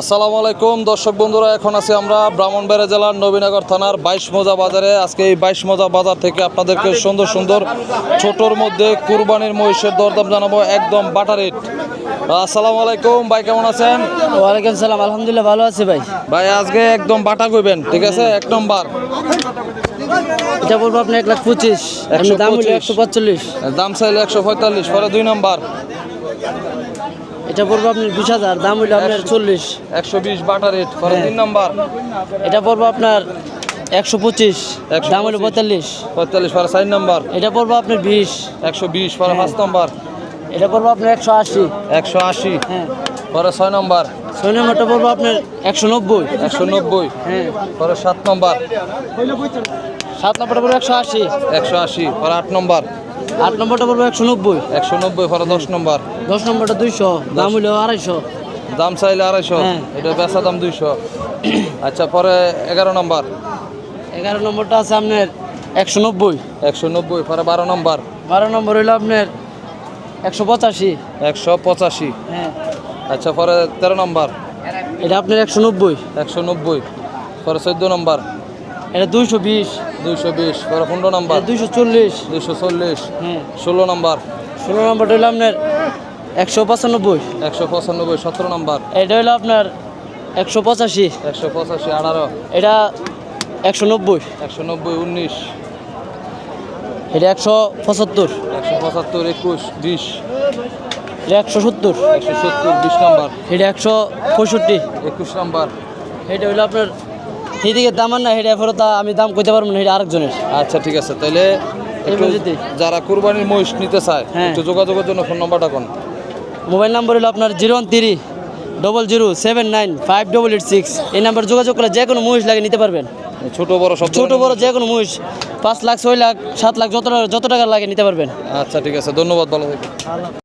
আসসালামু আলাইকুম দর্শক বন্ধুরা এখন আছি আমরা ব্রাহ্মণবাড়িয়া জেলার নবীনগর থানার বাইশ মোজা বাজারে। আজকে এই বাইশ মোজা বাজার থেকে আপনাদেরকে সুন্দর সুন্দর ছোটোর মধ্যে কুরবানির মহিষের দরদাম জানাব একদম বাটার রেট আসসালামু আলাইকুম ভাই কেমন আছেন? ওয়ালাইকুম সালাম আলহামদুলিল্লাহ ভালো আছি ভাই। ভাই আজকে একদম বাটা কইবেন ঠিক আছে? এক নম্বর। এটা বলব আপনি এক লাখ পঁচিশ দাম হলো একশো দাম চাইলে একশো পঁয়তাল্লিশ পরে দুই নম্বর। এটা পড়ব আপনার বিশ হাজার দাম হইল আপনার চল্লিশ। একশো বিশ বাটা রেট হ্যাঁ। তিন নম্বর এটা পড়ব আপনার একশো পঁচিশ 125 দাম হলো পঁয়তাল্লিশ। পঁয়তাল্লিশ পরে চার নম্বর এটা পড়ব আপনার বিশ। একশো বিশ পরে পাঁচ নম্বর এটা পড়ব আপনার একশো আশি। একশো আশি। হ্যাঁ। পরে ছয় নম্বর ছয় নম্বরটা পড়ব আপনার একশো নব্বই। একশো নব্বই। হ্যাঁ। পরে সাত নম্বর সাত নম্বরটা পড়ব একশো আশি। একশো আশি। পরে আট নম্বর আট নম্বরটা পড়ব একশো নব্বই। একশো নব্বই পরে দশ নম্বর। দশ নম্বরটা দুইশো দাম হইল আড়াইশো। দাম চাইলে আড়াইশো হ্যাঁ। এটা বেচা দাম দুইশো। আচ্ছা পরে এগারো নম্বর। এগারো নম্বরটা আছে আপনার একশো নব্বই। একশো নব্বই পরে বারো নম্বর। বারো নম্বর হইল আপনার একশো পঁচাশি। একশো পঁচাশি। হ্যাঁ। আচ্ছা পরে তেরো নম্বর। এটা আপনার একশো নব্বই। একশো নব্বই পরে চোদ্দ নম্বর। এটা দুইশো বিশ। দুইশো বিশ পনেরো নম্বর। দুইশো চল্লিশ। দুইশো চল্লিশ হ্যাঁ। ষোলো নম্বর। ষোলো নম্বরটা হইল আপনার একশো পঁচানব্বই। একশো পঁচানব্বই সতেরো নম্বর। এটা হইল আপনার একশো পঁচাশি। একশো পঁচাশি আঠারো। এটা একশো নব্বই। একশো নব্বই উনিশ। এটা একশো পঁচাত্তর। একশো পঁচাত্তর একুশ বিশ। এটা একশো সত্তর। একশো সত্তর বিশ নম্বর। এটা একশো পঁয়ষট্টি। একুশ নম্বর। এটা হইল আপনার সেদিকে দাম না এটা এরপরে তা আমি দাম কইতে পারব না এটা আরেকজনের। আচ্ছা ঠিক আছে। তাহলে একটু? যারা কুরবানির মহিষ নিতে চায় হ্যাঁ। একটু যোগাযোগের জন্য ফোন নাম্বারটা কোন? মোবাইল নাম্বার হলো আপনার zero one three double zero seven nine five double eight six. এই নাম্বার যোগাযোগ করলে যে কোনো মহিষ লাগে নিতে পারবেন। ছোট বড় সব ছোট বড় যে কোনো মহিষ পাঁচ লাখ ছয় লাখ সাত লাখ যত যত টাকা লাগে নিতে পারবেন। আচ্ছা ঠিক আছে। ধন্যবাদ ভালো থাকবেন।